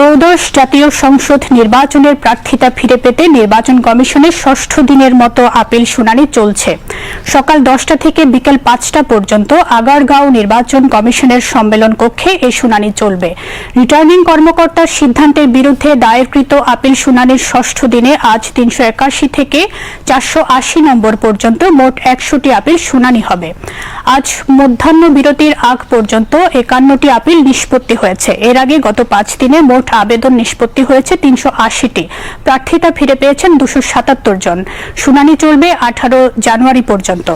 ত্রয়োদশ জাতীয় সংসদ নির্বাচনের প্রার্থিতা ফিরে পেতে নির্বাচন কমিশনের ষষ্ঠ দিনের মতো আপিল শুনানি চলছে। সকাল দশটা থেকে বিকেল পাঁচটা পর্যন্ত আগারগাঁও নির্বাচন কমিশনের সম্মেলন কক্ষে এই শুনানি চলবে। রিটার্নিং কর্মকর্তার সিদ্ধান্তের বিরুদ্ধে দায়েরকৃত আপিল শুনানির ষষ্ঠ দিনে আজ তিনশো একাশি থেকে চারশো আশি নম্বর পর্যন্ত মোট একশোটি আপিল শুনানি হবে। আজ মধ্যাহ্ন বিরতির আগ পর্যন্ত একান্নটি আপিল নিষ্পত্তি হয়েছে। এর আগে গত পাঁচ দিনে মোট আবেদন নিষ্পত্তি হয়েছে তিনশো আশিটি। প্রার্থিতা ফিরে পেয়েছেন দুশো সাতাত্তর জন। শুনানি চলবে আঠারো জানুয়ারি পর্যন্ত।